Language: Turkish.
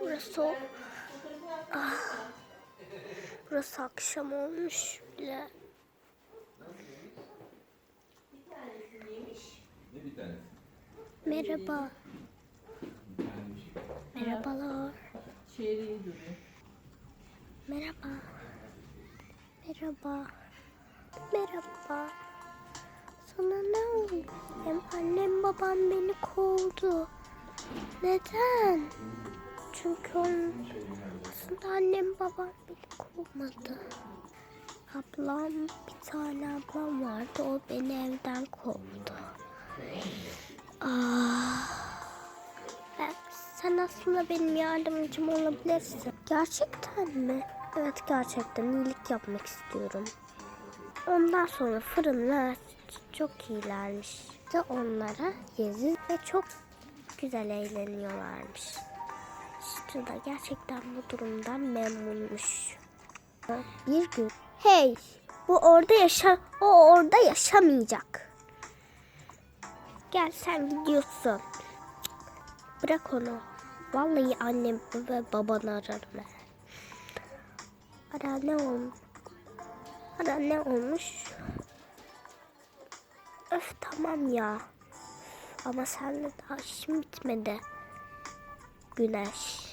Burası. Ah. Burası akşam olmuş bile. Merhaba. Merhabalar. Merhaba. Merhaba. Merhaba. Sana ne oldu? Hem annem babam beni kovdu. Neden? Çünkü onun aslında annem babam beni kovmadı. Ablam, bir tane ablam vardı. O beni evden kovdu. Ah. Ben- Sen aslında benim yardımcım olabilirsin. Gerçekten mi? Evet gerçekten iyilik yapmak istiyorum. Ondan sonra fırınlar çok iyilermiş. Ve onlara yezi ve çok güzel eğleniyorlarmış. Da gerçekten bu durumdan memnunmuş. Bir gün hey bu orada yaşa o orada yaşamayacak. Gel sen gidiyorsun. Bırak onu. Vallahi annem ve babanı ararım. Ara ne olmuş? Ara ne olmuş? Öf tamam ya. Ama senle daha işim bitmedi. Güneş.